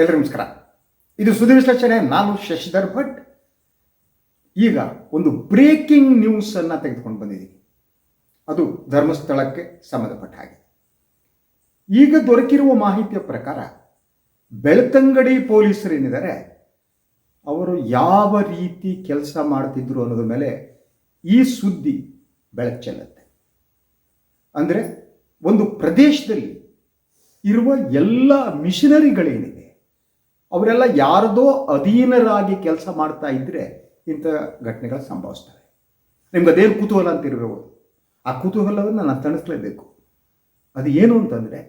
ಎಲ್ರಿಗೂ ನಮಸ್ಕಾರ. ಇದು ಸುದ್ದಿ ವಿಶ್ಲೇಷಣೆ, ನಾನು ಶಶಿಧರ್ ಭಟ್. ಈಗ ಒಂದು ಬ್ರೇಕಿಂಗ್ ನ್ಯೂಸ್ ಅನ್ನ ತೆಗೆದುಕೊಂಡು ಬಂದಿದ್ದೀನಿ. ಅದು ಧರ್ಮಸ್ಥಳಕ್ಕೆ ಸಂಬಂಧಪಟ್ಟ ಹಾಗೆ. ಈಗ ದೊರಕಿರುವ ಮಾಹಿತಿಯ ಪ್ರಕಾರ, ಬೆಳ್ತಂಗಡಿ ಪೊಲೀಸರೇನಿದ್ದಾರೆ ಅವರು ಯಾವ ರೀತಿ ಕೆಲಸ ಮಾಡ್ತಿದ್ರು ಅನ್ನೋದ್ರ ಮೇಲೆ ಈ ಸುದ್ದಿ ಬೆಳಕು ಚೆಲ್ಲುತ್ತೆ. ಅಂದರೆ ಒಂದು ಪ್ರದೇಶದಲ್ಲಿ ಇರುವ ಎಲ್ಲ ಮಿಷನರಿಗಳೇನಿದೆ ಅವರೆಲ್ಲ ಯಾರದೋ ಅಧೀನರಾಗಿ ಕೆಲಸ ಮಾಡ್ತಾ ಇದ್ದರೆ ಇಂಥ ಘಟನೆಗಳು ಸಂಭವಿಸ್ತವೆ. ನಿಮ್ಗೆ ಅದೇನು ಕುತೂಹಲ ಅಂತ ಇರಬೇಕು ಆ ಕುತೂಹಲವನ್ನು ನಾನು ತಣಿಸ್ಲೇಬೇಕು. ಅದು ಏನು ಅಂತಂದರೆ,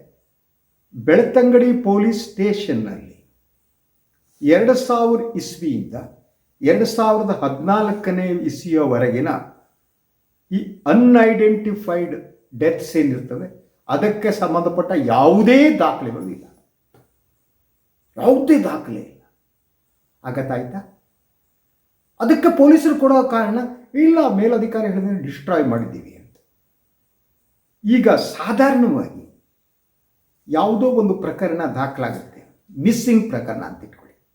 ಬೆಳ್ತಂಗಡಿ ಪೊಲೀಸ್ ಸ್ಟೇಷನ್ನಲ್ಲಿ ಎರಡು ಸಾವಿರ ಇಸ್ವಿಯಿಂದ ಎರಡು ಸಾವಿರದ ಹದಿನಾಲ್ಕನೇ ಇಸ್ವಿಯವರೆಗಿನ ಈ ಅನ್ಐಡೆಂಟಿಫೈಡ್ ಡೆತ್ಸ್ ಏನಿರ್ತವೆ, ಅದಕ್ಕೆ ಸಂಬಂಧಪಟ್ಟ ಯಾವುದೇ ದಾಖಲೆಗಳು ಇಲ್ಲ. ಯಾವುದೇ ದಾಖಲೆ ಇಲ್ಲ. ಆಗತ್ತಾಯ್ತಾ ಅದಕ್ಕೆ ಪೊಲೀಸರು ಕೊಡೋ ಕಾರಣ, ಇಲ್ಲ ಮೇಲಧಿಕಾರಿ ಹೇಳಿದ್ರೆ ಡಿಸ್ಟ್ರಾಯ್ ಮಾಡಿದ್ದೀವಿ ಅಂತ. ಈಗ ಸಾಧಾರಣವಾಗಿ ಯಾವುದೋ ಒಂದು ಪ್ರಕರಣ ದಾಖಲಾಗುತ್ತೆ. ಮಿಸ್ಸಿಂಗ್ ಪ್ರಕರಣ ಅಂತ ಇಟ್ಕೊಳ್ಳಿ.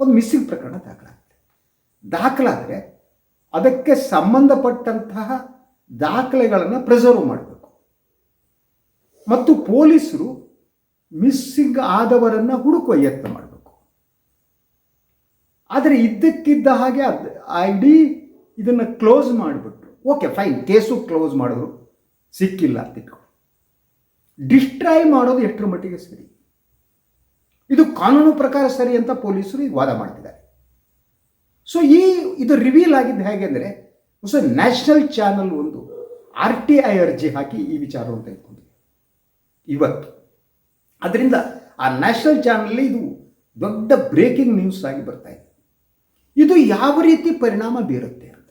ಒಂದು ಮಿಸ್ಸಿಂಗ್ ಪ್ರಕರಣ ದಾಖಲಾಗುತ್ತೆ. ದಾಖಲಾದರೆ ಅದಕ್ಕೆ ಸಂಬಂಧಪಟ್ಟಂತಹ ದಾಖಲೆಗಳನ್ನು ಪ್ರಿಸರ್ವ್ ಮಾಡಬೇಕು. ಮತ್ತು ಪೊಲೀಸರು ಮಿಸ್ಸಿಂಗ್ ಆದವರನ್ನು ಹುಡುಕುವ ಯತ್ನ ಮಾಡಬೇಕು. ಆದರೆ ಇದ್ದಕ್ಕಿದ್ದ ಹಾಗೆ ಅದು ಇಡೀ ಇದನ್ನು ಕ್ಲೋಸ್ ಮಾಡಿಬಿಟ್ರು. Okay, fine. ಕೇಸು ಕ್ಲೋಸ್ ಮಾಡಿದ್ರು. ಸಿಕ್ಕಿಲ್ಲ ಅಂತ ಡಿಸ್ಟ್ರಾಯ್ ಮಾಡೋದು ಎಷ್ಟರ ಮಟ್ಟಿಗೆ ಸರಿ? ಇದು ಕಾನೂನು ಪ್ರಕಾರ ಸರಿ ಅಂತ ಪೊಲೀಸರು ಈಗ ವಾದ ಮಾಡ್ತಿದ್ದಾರೆ. ಸೊ ಈ ಇದು ರಿವೀಲ್ ಆಗಿದ್ದು ಹೇಗೆ ಅಂದರೆ, ಹೊಸ ನ್ಯಾಷನಲ್ ಚಾನಲ್ ಒಂದು ಆರ್ ಟಿ ಐ ಅರ್ಜಿ ಹಾಕಿ ಈ ವಿಚಾರವನ್ನು ತೆಗೆದುಕೊಂಡಿದೆ. ಇವತ್ತು. ಅದರಿಂದ ಆ ನ್ಯಾಷನಲ್ ಚಾನಲ್ ಇದು ದೊಡ್ಡ ಬ್ರೇಕಿಂಗ್ ನ್ಯೂಸ್ ಆಗಿ ಬರ್ತಾ ಇದೆ. ಇದು ಯಾವ ರೀತಿ ಪರಿಣಾಮ ಬೀರುತ್ತೆ ಅಂತ.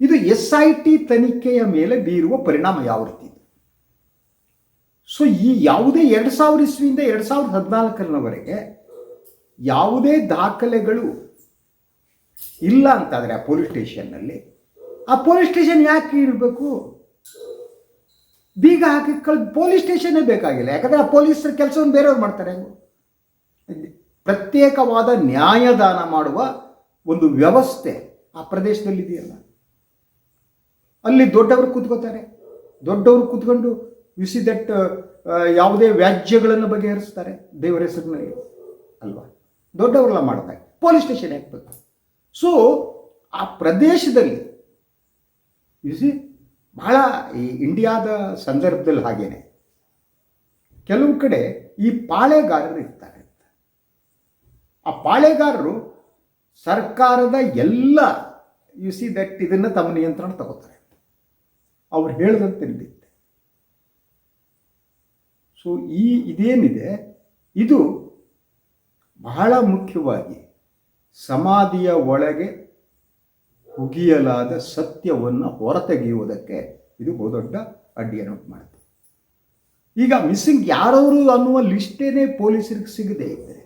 ಇದು ಎಸ್ ಐ ಟಿ ತನಿಖೆಯ ಮೇಲೆ ಬೀರುವ ಪರಿಣಾಮ ಯಾವ ರೀತಿ ಇದೆ? ಸೊ ಈ ಯಾವುದೇ ಎರಡು ಸಾವಿರ ಇಸ್ವಿಯಿಂದ ಎರಡು ಸಾವಿರದ ಹದಿನಾಲ್ಕರವರೆಗೆ ಯಾವುದೇ ದಾಖಲೆಗಳು ಇಲ್ಲ ಅಂತಾದರೆ ಆ ಪೊಲೀಸ್ ಸ್ಟೇಷನ್ನಲ್ಲಿ ಆ ಪೊಲೀಸ್ ಸ್ಟೇಷನ್ ಯಾಕೆ ಇರಬೇಕು? ಬೀಗ ಹಾಕಿ ಕಳ್ ಪೊಲೀಸ್ ಸ್ಟೇಷನ್ನೇ ಬೇಕಾಗಿಲ್ಲ. ಯಾಕಂದರೆ ಆ ಪೊಲೀಸರ ಕೆಲಸವನ್ನು ಬೇರೆಯವ್ರು ಮಾಡ್ತಾರೆ. ಪ್ರತ್ಯೇಕವಾದ ನ್ಯಾಯದಾನ ಮಾಡುವ ಒಂದು ವ್ಯವಸ್ಥೆ ಆ ಪ್ರದೇಶದಲ್ಲಿ ಇದೆಯಲ್ಲ ಅಲ್ಲಿ ದೊಡ್ಡವರು ಕೂತ್ಕೋತಾರೆ ದೊಡ್ಡವರು ಕೂತ್ಕೊಂಡು ಯು ಸಿ ದಟ್ ಯಾವುದೇ ವ್ಯಾಜ್ಯಗಳನ್ನು ಬಗೆಹರಿಸ್ತಾರೆ. ದೇವರ ಹೆಸರಿನಲ್ಲಿ ಅಲ್ವಾ? ದೊಡ್ಡವರೆಲ್ಲ ಮಾಡ್ತಾರೆ. ಪೊಲೀಸ್ ಸ್ಟೇಷನ್ ಹಾಕ್ಬೇಕು. ಸೊ ಆ ಪ್ರದೇಶದಲ್ಲಿ ಯು ಸಿ ಬಹಳ ಈ ಇಂಡಿಯಾದ ಸಂದರ್ಭದಲ್ಲಿ ಹಾಗೇನೆ. ಕೆಲವು ಕಡೆ ಈ ಪಾಳೆಗಾರರು ಇರ್ತಾರೆ ಆ ಪಾಳೆಗಾರರು ಸರ್ಕಾರದ ಎಲ್ಲ ಯು ಸಿ ದಟ್ ಇದನ್ನು ತಮ್ಮ ನಿಯಂತ್ರಣ ತಗೋತಾರೆ ಅವ್ರು ಹೇಳ್ದಂತೆ ನಡೆಯುತ್ತೆ. ಸೊ ಈ ಇದೇನಿದೆ? ಇದು ಬಹಳ ಮುಖ್ಯವಾಗಿ ಸಮಾಧಿಯ ಒಳಗೆ ಹುಗಿಯಲಾದ ಸತ್ಯವನ್ನು ಹೊರತೆಗೆಯುವುದಕ್ಕೆ ಇದು ಬಹುದೊಡ್ಡ ಅಡ್ಡಿಯನ್ನು ಮಾಡುತ್ತೆ ಈಗ ಮಿಸ್ಸಿಂಗ್ ಯಾರವರು ಅನ್ನುವ ಲಿಸ್ಟೇನೆ ಪೊಲೀಸರಿಗೆ ಸಿಗದೆ ಇದ್ದರೆ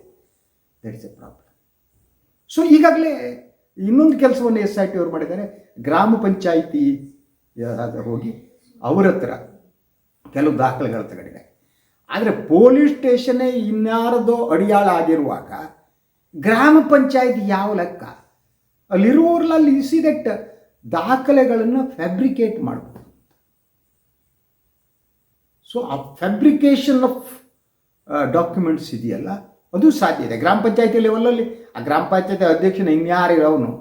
ದಟ್ಸ್ ಎ ಪ್ರಾಬ್ಲಮ್ ಸೊ ಈಗಾಗಲೇ ಇನ್ನೊಂದು ಕೆಲಸವನ್ನು ಎಸ್ ಐ ಟಿ ಅವರು ಮಾಡಿದ್ದಾರೆ. ಗ್ರಾಮ ಪಂಚಾಯಿತಿ ಹೋಗಿ ಅವರ ಹತ್ರ ಕೆಲವು ದಾಖಲೆಗಳು ತಗೊಂಡಿದೆ ಆದರೆ ಪೊಲೀಸ್ ಸ್ಟೇಷನೇ ಇನ್ಯಾರದೋ ಅಡಿಯಾಳ ಆಗಿರುವಾಗ ಗ್ರಾಮ ಪಂಚಾಯಿತಿ ಯಾವ ಲೆಕ್ಕ? ಅಲ್ಲಿರುವವ್ರಲ್ಲ ಇಸಿ ದಟ್ ದಾಖಲೆಗಳನ್ನು ಫ್ಯಾಬ್ರಿಕೇಟ್ ಮಾಡಬಹುದು ಸೊ ಆ ಫ್ಯಾಬ್ರಿಕೇಶನ್ ಆಫ್ ಡಾಕ್ಯುಮೆಂಟ್ಸ್ ಇದೆಯಲ್ಲ? ಅದು ಸಾಧ್ಯ ಇದೆ. ಗ್ರಾಮ ಪಂಚಾಯತಿ ಲೆವೆಲಲ್ಲಿ ಆ ಗ್ರಾಮ ಪಂಚಾಯತಿ ಅಧ್ಯಕ್ಷನ ಇನ್ಯಾರಿರೋವನು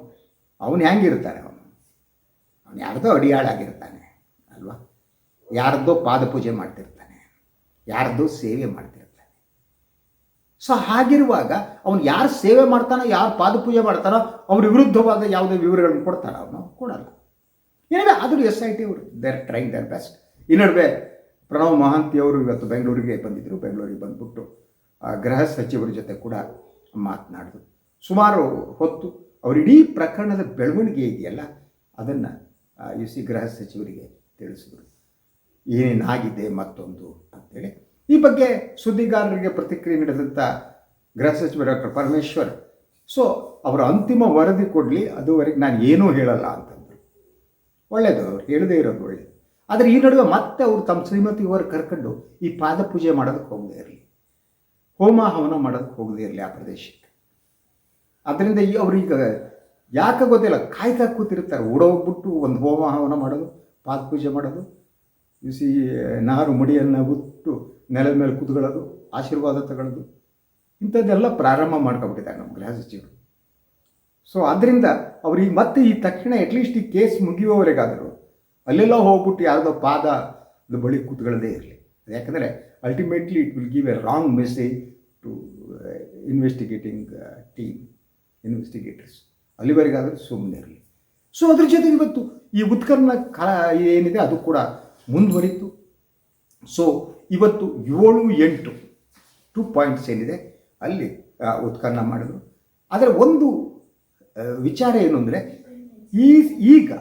ಅವನು ಹೆಂಗಿರ್ತಾನೆ ಅವನು? ಅವನು ಯಾರ್ದೋ ಅಡಿಯಾಳಾಗಿರ್ತಾನೆ, ಅಲ್ವಾ? ಯಾರ್ದೋ ಪಾದಪೂಜೆ ಮಾಡ್ತಿರ್ತಾನೆ, ಯಾರ್ದೋ ಸೇವೆ ಮಾಡ್ತಿರ್ತಾನೆ. ಸೊ ಹಾಗಿರುವಾಗ ಅವನು ಯಾರು ಸೇವೆ ಮಾಡ್ತಾನೋ, ಯಾರು ಪಾದಪೂಜೆ ಮಾಡ್ತಾನೋ, ಅವ್ರ ವಿರುದ್ಧವಾದ ಯಾವುದೇ ವಿವರಗಳನ್ನು ಕೊಡ್ತಾರ ಅವನು ಕೊಡಲ್ಲ. ಏನಿದೆ? ಆದರೂ ಎಸ್ ಐ ಟಿ ಅವರು. ದೇರ್ ಟ್ರೈಂಗ್ ದರ್ ಬೆಸ್ಟ್ ಈ ನಡುವೆ ಪ್ರಣವ್ ಮಹಾಂತಿ ಅವರು ಇವತ್ತು ಬೆಂಗಳೂರಿಗೆ ಬಂದಿದ್ದರು ಬೆಂಗಳೂರಿಗೆ ಬಂದ್ಬಿಟ್ಟು ಗೃಹ ಸಚಿವರ ಜೊತೆ ಕೂಡ ಮಾತನಾಡಿದ್ರು ಸುಮಾರು ಹೊತ್ತು ಅವರಿಡೀ ಪ್ರಕರಣದ ಬೆಳವಣಿಗೆ ಇದೆಯಲ್ಲ? ಅದನ್ನು ಯು ಸಿ ಗೃಹ ಸಚಿವರಿಗೆ ತಿಳಿಸಿದರು. ಏನೇನಾಗಿದೆ ಮತ್ತೊಂದು ಅಂತೇಳಿ ಈ ಬಗ್ಗೆ ಸುದ್ದಿಗಾರರಿಗೆ ಪ್ರತಿಕ್ರಿಯೆ ನೀಡಿದಂಥ ಗೃಹ ಸಚಿವ ಡಾಕ್ಟರ್ ಪರಮೇಶ್ವರ್, ಸೊ, ಅವರ ಅಂತಿಮ ವರದಿ ಕೊಡಲಿ ಅದುವರೆಗೆ ನಾನು ಏನೂ ಹೇಳಲ್ಲ ಅಂತಂದರು. ಒಳ್ಳೆಯದು ಅವ್ರು ಹೇಳದೇ ಇರೋದು ಒಳ್ಳೆಯದು ಆದರೆ ಈ ನಡುವೆ ಮತ್ತೆ ಅವರು ತಮ್ಮ ಶ್ರೀಮತಿ ಇವರು ಕರ್ಕೊಂಡು ಈ ಪಾದ ಪೂಜೆ ಮಾಡೋದಕ್ಕೆ ಹೋಗದೇ ಇರಲಿ. ಹೋಮ ಹವನ ಮಾಡೋದಕ್ಕೆ ಹೋಗದೇ ಇರಲಿ ಆ ಪ್ರದೇಶಕ್ಕೆ. ಅದರಿಂದ ಈ ಅವ್ರೀಗ ಯಾಕೆ ಗೊತ್ತಿಲ್ಲ, ಕಾಯ್ತಾ ಕೂತಿರ್ತಾರೆ. ಓಡೋಗ್ಬಿಟ್ಟು ಒಂದು ಹೋಮ ಹವನ ಮಾಡೋದು, ಪಾದ ಪೂಜೆ ಮಾಡೋದು, ಬಿಸಿ, ನಾರು ಮುಡಿಯನ್ನು ಉಟ್ಟು ನೆಲದ ಮೇಲೆ ಕೂತ್ಕೊಳ್ಳೋದು, ಆಶೀರ್ವಾದ ತಗೊಳ್ಳೋದು, ಇಂಥದ್ದೆಲ್ಲ ಪ್ರಾರಂಭ ಮಾಡ್ಕೊಬಿಟ್ಟಿದ್ದಾರೆ ನಮ್ಮ ಗೃಹ ಸಚಿವರು. ಸೊ ಆದ್ದರಿಂದ ಅವ್ರಿಗೆ ಮತ್ತೆ ಈ ತಕ್ಷಣ ಅಟ್ಲೀಸ್ಟ್ ಈ ಕೇಸ್ ಮುಗಿಯುವವರೆಗಾದರೂ ಅಲ್ಲೆಲ್ಲ ಹೋಗ್ಬಿಟ್ಟು ಯಾರ್ದೋ ಪಾದ ಬಳಿ ಕೂತ್ಕೊಳ್ಳೋದೇ ಇರಲಿ. ಯಾಕಂದರೆ ultimately it will give a wrong message to investigating team investigators ಅಲ್ಲಿವರೆಗಾದರೂ ಸುಮ್ಮನೆ ಇರಲಿ. ಸೊ ಅದ್ರ ಜೊತೆ ಇವತ್ತು ಈ ಉತ್ಕರ್ಣ ಕಾ ಏನಿದೆ ಅದು ಕೂಡ ಮುಂದುವರಿತು. ಸೊ ಇವತ್ತು ಏಳು ಎಂಟು ಟು ಪಾಯಿಂಟ್ಸ್ ಏನಿದೆ, ಅಲ್ಲಿ ಉತ್ಖನನ ಮಾಡಿದ್ರು. ಆದರೆ ಒಂದು ವಿಚಾರ ಏನು ಅಂದರೆ, ಈ, ಈಗ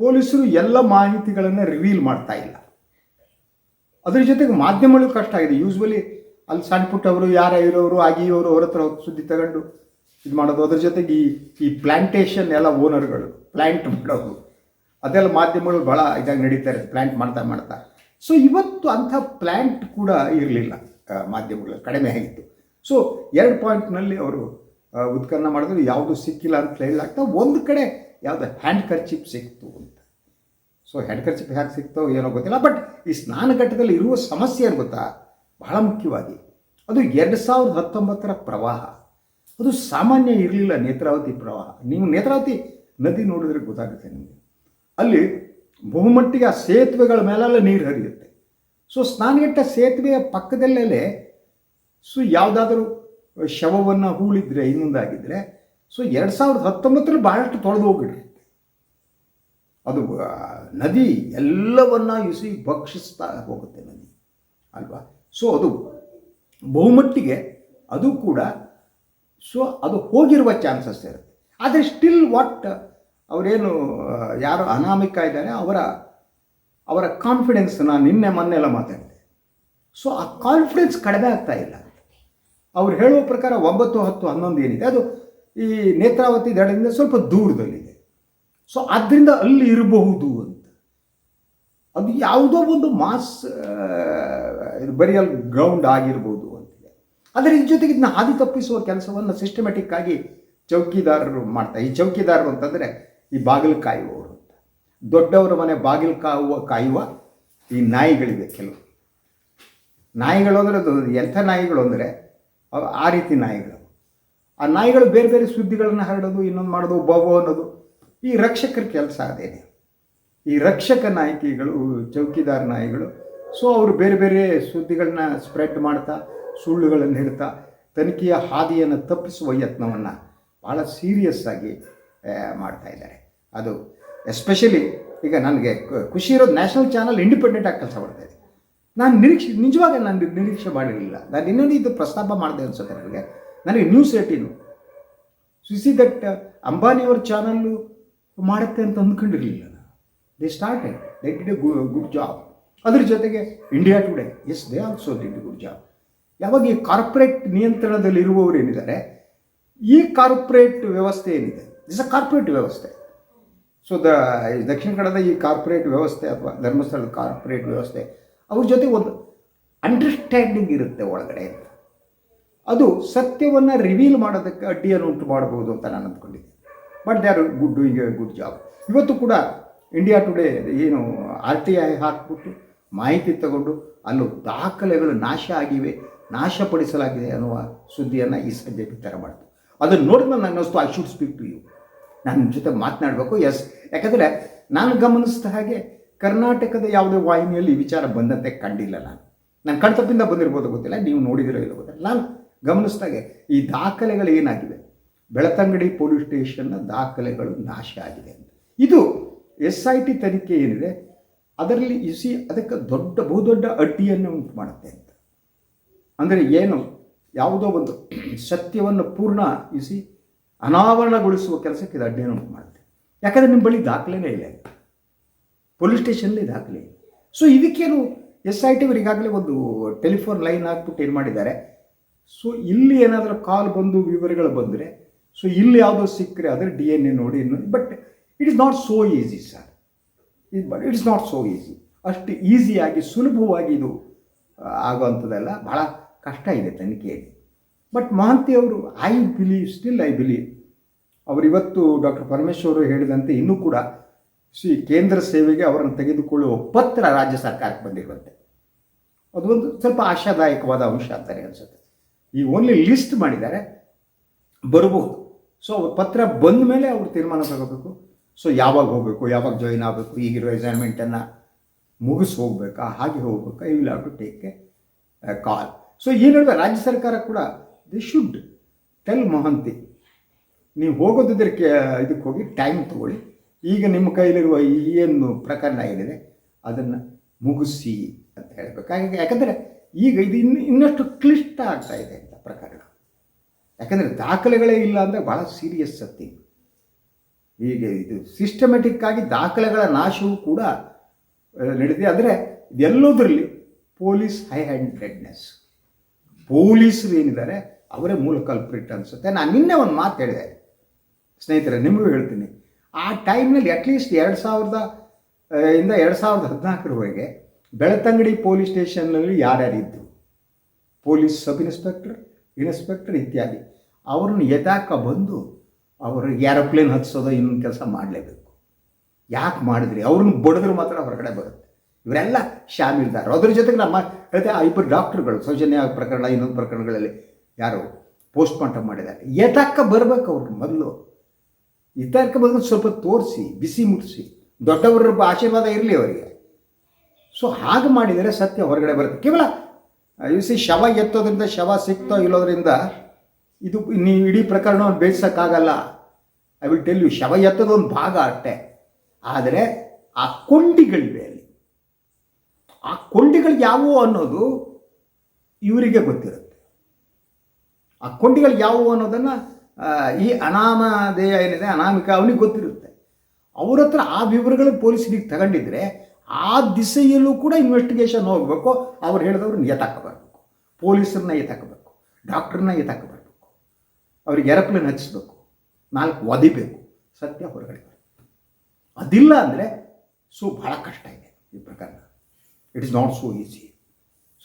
ಪೊಲೀಸರು ಎಲ್ಲ ಮಾಹಿತಿಗಳನ್ನು ರಿವೀಲ್ ಮಾಡ್ತಾ ಇಲ್ಲ. ಅದ್ರ ಜೊತೆಗೆ ಮಾಧ್ಯಮಗಳು ಕಷ್ಟ ಆಗಿದೆ. ಯೂಸ್ವಲಿ ಅಲ್ಲಿ ಸಣ್ಣ ಪುಟ್ಟವರು ಯಾರ ಇರೋರು ಆಗಿರೋರು, ಅವ್ರ ಹತ್ರ ಸುದ್ದಿ ತಗೊಂಡು ಇದು ಮಾಡೋದು. ಅದ್ರ ಜೊತೆಗೆ ಈ ಈ ಪ್ಲ್ಯಾಂಟೇಷನ್ ಎಲ್ಲ ಓನರ್ಗಳು ಪ್ಲ್ಯಾಂಟ್ ಮಾಡೋದು ಅದೆಲ್ಲ ಮಾಧ್ಯಮಗಳು ಭಾಳ ಇದಾಗಿ ನಡೀತಾರೆ ಪ್ಲ್ಯಾಂಟ್ ಮಾಡ್ತಾ ಮಾಡ್ತಾ. ಸೊ ಇವತ್ತು ಅಂಥ ಪ್ಲ್ಯಾಂಟ್ ಕೂಡ ಇರಲಿಲ್ಲ ಮಾಧ್ಯಮಗಳಲ್ಲಿ, ಕಡಿಮೆ ಆಗಿತ್ತು. ಸೊ ಎರಡು ಪಾಯಿಂಟ್ನಲ್ಲಿ ಅವರು ಉತ್ಕರ್ಣ ಮಾಡಿದ್ರು, ಯಾವುದು ಸಿಕ್ಕಿಲ್ಲ ಅಂತ ಹೇಳಲಾಗ್ತಾ ಒಂದು ಕಡೆ ಯಾವುದು ಹ್ಯಾಂಡ್ ಕರ್ಚಿಪ್ ಸಿಕ್ತು ಅಂತ. ಸೊ ಹ್ಯಾಂಡ್ ಕರ್ಚಿಪ್ ಹೇಗೆ ಸಿಗ್ತೋ ಏನೋ ಗೊತ್ತಿಲ್ಲ ಬಟ್ ಈ ಸ್ನಾನಘಟ್ಟದಲ್ಲಿ ಇರುವ ಸಮಸ್ಯೆ ಏನು ಗೊತ್ತಾ? ಬಹಳ ಮುಖ್ಯವಾಗಿ, ಅದು ಎರಡು ಸಾವಿರದ ಹತ್ತೊಂಬತ್ತರ ಪ್ರವಾಹ. ಅದು ಸಾಮಾನ್ಯ ಇರಲಿಲ್ಲ ನೇತ್ರಾವತಿ ಪ್ರವಾಹ. ನೀವು ನೇತ್ರಾವತಿ ನದಿ ನೋಡಿದ್ರೆ ಗೊತ್ತಾಗುತ್ತೆ ನಿಮಗೆ. ಅಲ್ಲಿ ಬಹುಮಟ್ಟಿಗೆ ಆ ಸೇತುವೆಗಳ ಮೇಲೆಲ್ಲ ನೀರು ಹರಿಯುತ್ತೆ. ಸೊ ಸ್ನಾನಘಟ್ಟ ಸೇತುವೆಯ ಪಕ್ಕದಲ್ಲೇ ಸೊ ಯಾವುದಾದ್ರೂ ಶವವನ್ನು ಹೂಳಿದ್ರೆ ಇನ್ನೊಂದಾಗಿದ್ದರೆ ಸೊ ಎರಡು ಸಾವಿರದ ಹತ್ತೊಂಬತ್ತರಲ್ಲಿ ಬಹಳಷ್ಟು ತೊಳೆದು ಹೋಗಿರುತ್ತೆ. ಅದು ನದಿ ಎಲ್ಲವನ್ನ ಇಸಿ ಭಕ್ಷಿಸ್ತಾ ಹೋಗುತ್ತೆ ನದಿ, ಅಲ್ವಾ? ಸೊ ಅದು ಬಹುಮಟ್ಟಿಗೆ ಅದು ಕೂಡ ಸೊ ಅದು ಹೋಗಿರುವ ಚಾನ್ಸಸ್ ಇರುತ್ತೆ. ಆದರೆ ಸ್ಟಿಲ್ ವಾಟ್ ಅವರೇನು ಯಾರು ಅನಾಮಿಕ ಇದ್ದಾರೆ, ಅವರ ಅವರ ಕಾನ್ಫಿಡೆನ್ಸ್ ನಾನು ನಿನ್ನೆ ಮೊನ್ನೆಲ್ಲ ಮಾತಾಡಿದೆ. ಸೊ ಆ ಕಾನ್ಫಿಡೆನ್ಸ್ ಕಡಿಮೆ ಆಗ್ತಾ ಇಲ್ಲ. ಅವ್ರು ಹೇಳುವ ಪ್ರಕಾರ ಒಂಬತ್ತು, ಹತ್ತು, ಹನ್ನೊಂದು ಏನಿದೆ, ಅದು ಈ ನೇತ್ರಾವತಿ ದಡದಿಂದ ಸ್ವಲ್ಪ ದೂರದಲ್ಲಿದೆ. ಸೊ ಆದ್ದರಿಂದ ಅಲ್ಲಿ ಇರಬಹುದು ಅಂತ. ಅದು ಯಾವುದೋ ಒಂದು ಮಾಸ್ ಬರಿಯಲ್ ಗ್ರೌಂಡ್ ಆಗಿರ್ಬೋದು ಅಂತಿದೆ ಆದರೆ ಇದ್ರ ಜೊತೆಗೆ ಇದನ್ನ ಹಾದಿ ತಪ್ಪಿಸುವ ಕೆಲಸವನ್ನು ಸಿಸ್ಟಮೆಟಿಕ್ ಆಗಿ ಚೌಕಿದಾರರು ಮಾಡ್ತಾರೆ ಈ ಚೌಕಿದಾರರು ಅಂತಂದರೆ ಈ ಬಾಗಿಲು ಕಾಯುವವರು ಅಂತ. ದೊಡ್ಡವರ ಮನೆ ಬಾಗಿಲು ಕಾಯುವ ಕಾಯುವ ಈ ನಾಯಿಗಳಿವೆ ಕೆಲವು. ನಾಯಿಗಳು ಅಂದರೆ ಅದು ಎಂಥ ನಾಯಿಗಳು ಅಂದರೆ ಆ ರೀತಿ ನಾಯಿಗಳು. ಆ ನಾಯಿಗಳು ಬೇರೆ ಬೇರೆ ಸುದ್ದಿಗಳನ್ನು ಹರಡೋದು, ಇನ್ನೊಂದು ಮಾಡೋದು ಬಾಬು ಅನ್ನೋದು. ಈ ರಕ್ಷಕರ ಕೆಲಸ ಅದೇನೆ. ಈ ರಕ್ಷಕ ನಾಯಕಿಗಳು, ಚೌಕಿದಾರ ನಾಯಿಗಳು ಸೊ ಅವರು ಬೇರೆ ಬೇರೆ ಸುದ್ದಿಗಳನ್ನ ಸ್ಪ್ರೆಡ್ ಮಾಡ್ತಾ, ಸುಳ್ಳುಗಳನ್ನು ಹಿಡ್ತಾ ತನಿಖೆಯ ಹಾದಿಯನ್ನು ತಪ್ಪಿಸುವ ಯತ್ನವನ್ನು ಭಾಳ ಸೀರಿಯಸ್ ಆಗಿ ಮಾಡ್ತಾ ಇದ್ದಾರೆ. ಅದು ಎಸ್ಪೆಷಲಿ ಈಗ ನನಗೆ ಖುಷಿ ಇರೋದು ನ್ಯಾಷನಲ್ ಚಾನಲ್ ಇಂಡಿಪೆಂಡೆಂಟ್ ಆಗಿ ಕೆಲಸ ಮಾಡ್ತಾ ಇದೆ. ನಾನು ನಿರೀಕ್ಷೆ, ನಿಜವಾಗ ನಾನು ನಿರೀಕ್ಷೆ ಮಾಡಿರಲಿಲ್ಲ. ನಾನು ಇನ್ನೊಂದು ಇದು ಪ್ರಸ್ತಾಪ ಮಾಡಿದೆ ಅನ್ಸುತ್ತೆ ನನಗೆ. ನನಗೆ ನ್ಯೂಸ್ ಏಟೀನು ಸಿ ದಟ್ ಅಂಬಾನಿಯವ್ರ ಚಾನಲ್ಲು ಮಾಡುತ್ತೆ ಅಂತ ಅಂದ್ಕೊಂಡಿರಲಿಲ್ಲ ನಾನು. They started they did a good job ಅದ್ರ ಜೊತೆಗೆ India Today as they also did good job ಯಾವಾಗ ಈ ಕಾರ್ಪೊರೇಟ್ ನಿಯಂತ್ರಣದಲ್ಲಿ ಇರುವವರು ಏನಿದ್ದಾರೆ, ಈ ಕಾರ್ಪೊರೇಟ್ ವ್ಯವಸ್ಥೆ ಏನಿದೆ ಇಸ್ ಅ ಕಾರ್ಪೊರೇಟ್ ವ್ಯವಸ್ಥೆ. ಸೊ ದ ದಕ್ಷಿಣ ಕನ್ನಡದ ಈ ಕಾರ್ಪೊರೇಟ್ ವ್ಯವಸ್ಥೆ ಅಥವಾ ಧರ್ಮಸ್ಥಳದ ಕಾರ್ಪೊರೇಟ್ ವ್ಯವಸ್ಥೆ, ಅವ್ರ ಜೊತೆ ಒಂದು ಅಂಡರ್ಸ್ಟ್ಯಾಂಡಿಂಗ್ ಇರುತ್ತೆ ಒಳಗಡೆ. ಅಂತ ಅದು ಸತ್ಯವನ್ನು ರಿವೀಲ್ ಮಾಡೋದಕ್ಕೆ ಅಡ್ಡಿಯನ್ನು ಉಂಟು ಮಾಡಬಹುದು ಅಂತ ನಾನು ಅಂದ್ಕೊಂಡಿದ್ದೆ. But they are good doing a good job ಇವತ್ತು ಕೂಡ ಇಂಡಿಯಾ ಟುಡೇ ಏನು ಆರ್ ಟಿ ಐ ಹಾಕ್ಬಿಟ್ಟು ಮಾಹಿತಿ ತಗೊಂಡು ಅಲ್ಲೂ ದಾಖಲೆಗಳು ನಾಶ ಆಗಿವೆ, ನಾಶಪಡಿಸಲಾಗಿದೆ ಅನ್ನುವ ಸುದ್ದಿಯನ್ನು ಈ ಸಂಜೆ ಬಿತ್ತರ ಮಾಡ್ತು ಅದನ್ನು ನೋಡಿದ ನಾನು ಅನ್ನಿಸ್ತು I should speak to you ನಾನು ನಿಮ್ಮ ಜೊತೆ ಮಾತನಾಡಬೇಕು. ಎಸ್ ಯಾಕಂದರೆ ನಾನು ಗಮನಿಸಿದ ಹಾಗೆ ಕರ್ನಾಟಕದ ಯಾವುದೇ ವಾಹಿನಿಯಲ್ಲಿ ಈ ವಿಚಾರ ಬಂದಂತೆ ಕಂಡಿಲ್ಲ ನಾನು. ನಾನು ಕಣ್ತಪ್ಪಿಂದ ಬಂದಿರ್ಬೋದು ಗೊತ್ತಿಲ್ಲ, ನೀವು ನೋಡಿದಿರೋ ಇಲ್ಲ ಗೊತ್ತಿಲ್ಲ. ನಾನು ಗಮನಿಸಿದಾಗೆ ಈ ದಾಖಲೆಗಳು ಏನಾಗಿವೆ? ಬೆಳತಂಗಡಿ ಪೊಲೀಸ್ ಸ್ಟೇಷನ್ನ ದಾಖಲೆಗಳು ನಾಶ ಆಗಿದೆ ಅಂತ. ಇದು ಎಸ್ ಐ ಟಿ ತನಿಖೆ ಏನಿದೆ, ಅದರಲ್ಲಿ ಇಸಿ ಅದಕ್ಕೆ ದೊಡ್ಡ, ಬಹುದೊಡ್ಡ ಅಡ್ಡಿಯನ್ನು ಉಂಟು ಮಾಡುತ್ತೆ ಅಂತ. ಅಂದರೆ ಏನು, ಯಾವುದೋ ಒಂದು ಸತ್ಯವನ್ನು ಪೂರ್ಣ ಇಸಿ ಅನಾವರಣಗೊಳಿಸುವ ಕೆಲಸಕ್ಕೆ ಇದು ಅಡ್ಡಿಯನ್ನು ಉಂಟು ಮಾಡುತ್ತೆ. ಯಾಕಂದರೆ ನಿಮ್ಮ ಬಳಿ ದಾಖಲೆನೇ ಇಲ್ಲ ಪೊಲೀಸ್ ಸ್ಟೇಷನ್ಲಿ ದಾಖಲೆ ಇಲ್ಲ. ಸೊ ಇದಕ್ಕೇನು ಎಸ್ ಐ ಟಿ ಅವರಿಗಾಗಲೇ ಒಂದು ಟೆಲಿಫೋನ್ ಲೈನ್ ಹಾಕ್ಬಿಟ್ಟು ಏನು ಮಾಡಿದ್ದಾರೆ. ಸೊ ಇಲ್ಲಿ ಏನಾದರೂ ಕಾಲ್ ಬಂದು ವಿವರಗಳು ಬಂದರೆ ಸೊ ಇಲ್ಲಿ ಯಾವುದೋ ಸಿಕ್ಕರೆ ಆದರೆ ಡಿ ಎನ್ ಎ ನೋಡಿ but it is not so easy sir but it's not so easy ಅಷ್ಟು ಈಸಿಯಾಗಿ ಸುಲಭವಾಗಿ ಇದು ಆಗುವಂಥದ್ದಲ್ಲ ಭಾಳ ಕಷ್ಟ ಇದೆ ತನಿಖೆಯಲ್ಲಿ. ಬಟ್ ಮಹಂತಿ ಅವರು I believe still I believe ಅವರು ಇವತ್ತು ಡಾಕ್ಟರ್ ಪರಮೇಶ್ವರ್ ಹೇಳಿದಂತೆ ಇನ್ನೂ ಕೂಡ ಸಿ ಕೇಂದ್ರ ಸೇವೆಗೆ ಅವರನ್ನು ತೆಗೆದುಕೊಳ್ಳುವ ಪತ್ರ ರಾಜ್ಯ ಸರ್ಕಾರಕ್ಕೆ ಬಂದಿರುವಂತೆ. ಅದು ಒಂದು ಸ್ವಲ್ಪ ಆಶಾದಾಯಕವಾದ ಅಂಶ ಅಂತಾನೆ ಅನಿಸುತ್ತೆ. ಈ ಓನ್ಲಿ ಲಿಸ್ಟ್ ಮಾಡಿದ್ದಾರೆ, ಬರಬಹುದು. ಸೊ ಅವ್ರ ಪತ್ರ ಬಂದ ಮೇಲೆ ಅವರು ತೀರ್ಮಾನ ತಗೋಬೇಕು. ಸೊ ಯಾವಾಗ ಹೋಗಬೇಕು, ಯಾವಾಗ ಜಾಯಿನ್ ಆಗಬೇಕು ಈಗಿರೋ ಎಸೈನ್ಮೆಂಟನ್ನು ಮುಗಿಸಿ ಹೋಗ್ಬೇಕಾ, ಹಾಗೆ ಹೋಗ್ಬೇಕಾ you will to take a call so ಈ ನಡುವೆ ರಾಜ್ಯ ಸರ್ಕಾರ ಕೂಡ ದಿ ಶುಡ್ ಟೆಲ್ ಮಹಂತಿ ನೀವು ಹೋಗೋದಿದ್ದಕ್ಕೆ ಇದಕ್ಕೆ ಹೋಗಿ ಟೈಮ್ ತಗೊಳ್ಳಿ. ಈಗ ನಿಮ್ಮ ಕೈಲಿರುವ ಏನು ಪ್ರಕರಣ ಏನಿದೆ, ಅದನ್ನು ಮುಗಿಸಿ ಅಂತ ಹೇಳಬೇಕು ಹಾಗಾಗಿ ಯಾಕಂದರೆ ಈಗ ಇದು ಇನ್ನು ಇನ್ನಷ್ಟು ಕ್ಲಿಷ್ಟ ಆಗ್ತಾ ಇದೆ ಅಂತ ಪ್ರಕರಣ. ಯಾಕಂದರೆ ದಾಖಲೆಗಳೇ ಇಲ್ಲ ಅಂದರೆ ಭಾಳ ಸೀರಿಯಸ್ ಸತ್ತಿ ಈಗ ಇದು ಸಿಸ್ಟಮೆಟಿಕ್ ಆಗಿ ದಾಖಲೆಗಳ ನಾಶವೂ ಕೂಡ ನಡೆದಿದೆ. ಆದರೆ ಇದೆಲ್ಲದರಲ್ಲಿ ಪೊಲೀಸ್ ಹೈ ಹ್ಯಾಂಡೆಡ್ನೆಸ್ ಪೊಲೀಸರು ಏನಿದ್ದಾರೆ ಅವರೇ ಮೂಲ ಕಲ್ಪ್ರಿಟ್ ಅನಿಸುತ್ತೆ. ನಾನು ನಿನ್ನೆ ಒಂದು ಮಾತು ಹೇಳಿದೆ. ಸ್ನೇಹಿತರೆ, ನಿಮಗೂ ಹೇಳ್ತೀನಿ. ಆ ಟೈಮ್ನಲ್ಲಿ ಅಟ್ಲೀಸ್ಟ್ ಎರಡು ಸಾವಿರದ ಇಂದ ಎರಡು ಸಾವಿರದ ಹದಿನಾಲ್ಕರವರೆಗೆ ಬೆಳತಂಗಡಿ ಪೊಲೀಸ್ ಸ್ಟೇಷನ್ನಲ್ಲಿ ಯಾರ್ಯಾರಿದ್ದರು ಪೊಲೀಸ್ ಸಬ್ ಇನ್ಸ್ಪೆಕ್ಟರ್ ಇನ್ಸ್ಪೆಕ್ಟರ್ ಇತ್ಯಾದಿ. ಅವ್ರನ್ನ ಎದಾಕ ಬಂದು ಅವರು ಏರೋಪ್ಲೇನ್ ಹತ್ಸೋದೋ ಇನ್ನೊಂದು ಕೆಲಸ ಮಾಡಲೇಬೇಕು. ಯಾಕೆ ಮಾಡಿದ್ರಿ? ಅವ್ರನ್ನ ಬಡಿದ್ರೆ ಮಾತ್ರ ಹೊರಗಡೆ ಬರುತ್ತೆ. ಇವರೆಲ್ಲ ಶಾಮೀಲ್ದಾರರು ಅದ್ರ ಜೊತೆಗೆ ನಮ್ಮ ಹೇಳ್ತೆ ಆ ಇಬ್ಬರು ಡಾಕ್ಟ್ರುಗಳು ಸೌಜನ್ಯ ಪ್ರಕರಣ, ಇನ್ನೊಂದು ಪ್ರಕರಣಗಳಲ್ಲಿ. ಯಾರು ಪೋಸ್ಟ್ ಮಾರ್ಟಮ್ ಮಾಡಿದ್ದಾರೆ. ಎತಕ್ಕ ಬರಬೇಕು ಅವ್ರಿಗೆ ಮೊದಲು? ಇತರ್ಕ ಬಂದು ಸ್ವಲ್ಪ ತೋರಿಸಿ, ಬಿಸಿ ಮುಟ್ಟಿಸಿ ದೊಡ್ಡವರ ಆಶೀರ್ವಾದ ಇರಲಿ ಅವರಿಗೆ. ಸೊ ಹಾಗೆ ಮಾಡಿದರೆ ಸತ್ಯ ಹೊರಗಡೆ ಬರುತ್ತೆ. ಕೇವಲ ಸಿ ಶವ ಎತ್ತೋದ್ರಿಂದ, ಶವ ಸಿಗ್ತೋ ಇಲ್ಲೋದ್ರಿಂದ ಇದು ನೀವು ಇಡೀ ಪ್ರಕರಣವನ್ನು ಬೇಯಿಸೋಕ್ಕಾಗಲ್ಲ ಐ ವಿಲ್ ಟೆಲ್ ಯು ಶವ ಎತ್ತೋದು ಒಂದು ಭಾಗ ಅಷ್ಟೇ. ಆದರೆ, ಆ ಕೊಂಡಿಗಳಿವೆ ಅಲ್ಲಿ. ಆ ಕೊಂಡಿಗಳು ಯಾವುವು ಅನ್ನೋದು ಇವರಿಗೆ ಗೊತ್ತಿರುತ್ತೆ. ಆ ಕೊಂಡಿಗಳು ಯಾವುವು ಅನ್ನೋದನ್ನು ಈ ಅನಾಮಧೇಯ ಏನಿದೆ, ಅನಾಮಿಕ ಅವನಿಗೆ ಗೊತ್ತಿರುತ್ತೆ. ಅವ್ರ ಹತ್ರ ಆ ವಿವರಗಳು ಪೊಲೀಸರಿಗೆ ತಗೊಂಡಿದ್ರೆ ಆ ದಿಸೆಯಲ್ಲೂ ಕೂಡ ಇನ್ವೆಸ್ಟಿಗೇಷನ್ ಹೋಗಬೇಕು. ಅವ್ರು ಹೇಳಿದವ್ರನ್ನ ಎತ್ತಾಕಬರ್ಬೇಕು ಪೊಲೀಸರನ್ನ ಎತ್ತಾಕಬೇಕು ಡಾಕ್ಟ್ರನ್ನ ಎತ್ತಾಕಬರ್ಬೇಕು ಅವ್ರಿಗೆ ಎರಪ್ಲೇನ್ ಹಚ್ಚಿಸ್ಬೇಕು ನಾಲ್ಕು ಒದಿಬೇಕು ಸತ್ಯ ಹೊರಗಡೆ ಅದಿಲ್ಲ ಅಂದರೆ ಸೊ ಭಾಳ ಕಷ್ಟ ಇದೆ ಈ ಪ್ರಕರಣ. It is not so easy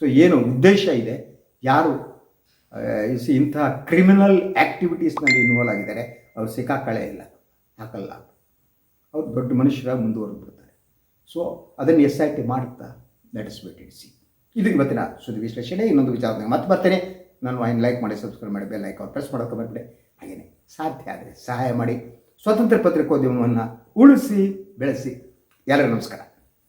so ಏನು ಉದ್ದೇಶ ಇದೆ? ಯಾರು ಇಂತಹ ಕ್ರಿಮಿನಲ್ ಆ್ಯಕ್ಟಿವಿಟೀಸ್ನಲ್ಲಿ ಇನ್ವಾಲ್ವ್ ಆಗಿದ್ದಾರೆ. ಅವ್ರು ಸಿಕ್ಕಾಕಳೆ ಇಲ್ಲ. ಹಾಕಲ್ಲ. ಅವ್ರು ದೊಡ್ಡ ಮನುಷ್ಯರಾಗಿ ಮುಂದುವರೆದು ಬಿಡ್ತಾರೆ. ಸೊ ಅದನ್ನು ಎಸ್ ಐ ಟಿ ಮಾಡುತ್ತಾ ನಡೆಸ್ಬೇಕು ಸಿ ಇದು ಇವತ್ತಿನ ಸುದ್ದಿ ವಿಶ್ಲೇಷಣೆ, ಇನ್ನೊಂದು ವಿಚಾರದಲ್ಲಿ ಮತ್ತೆ ಬರ್ತೇನೆ. ನಾನು ವಾಯಿನ್ ಲೈಕ್ ಮಾಡಿ ಸಬ್ಸ್ಕ್ರೈಬ್ ಮಾಡಿ ಬೆಲ್ ಅವ್ರು ಪ್ರೆಸ್ ಮಾಡೋಕೆ ಬಂದ್ಬಿಟ್ಟೆ ಹಾಗೆಯೇ ಸಾಧ್ಯ ಆದರೆ ಸಹಾಯ ಮಾಡಿ. ಸ್ವತಂತ್ರ ಪತ್ರಿಕೋದ್ಯಮವನ್ನು ಉಳಿಸಿ, ಬೆಳೆಸಿ. ಎಲ್ಲರಿಗೂ ನಮಸ್ಕಾರ.